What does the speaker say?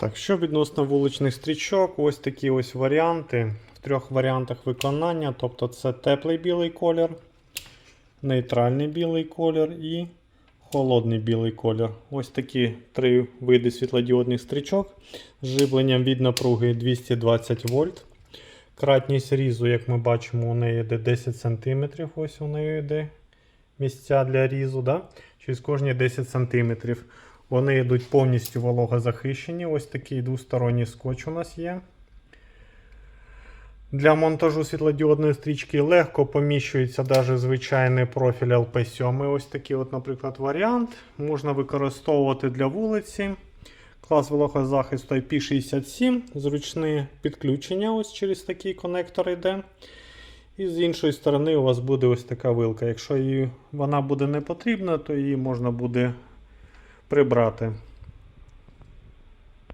Так, що відносно вуличних стрічок, ось такі ось варіанти. В трьох варіантах виконання. Тобто це теплий білий колір, нейтральний білий колір і холодний білий колір. Ось такі три види світлодіодних стрічок з живленням від напруги 220 вольт. Кратність різу, як ми бачимо, у неї йде 10 см. Ось у неї йде місця для різу. Да? Через кожні 10 см. Вони йдуть повністю вологозахищені. Ось такий двосторонній скотч у нас є. Для монтажу світлодіодної стрічки легко поміщується навіть звичайний профіль LP7. Ось такий, от, наприклад, варіант. Можна використовувати для вулиці. Клас вологозахисту IP67, зручне підключення ось через такий конектор йде. І з іншої сторони у вас буде ось така вилка. Якщо її, вона буде не потрібна, то її можна буде прибрати.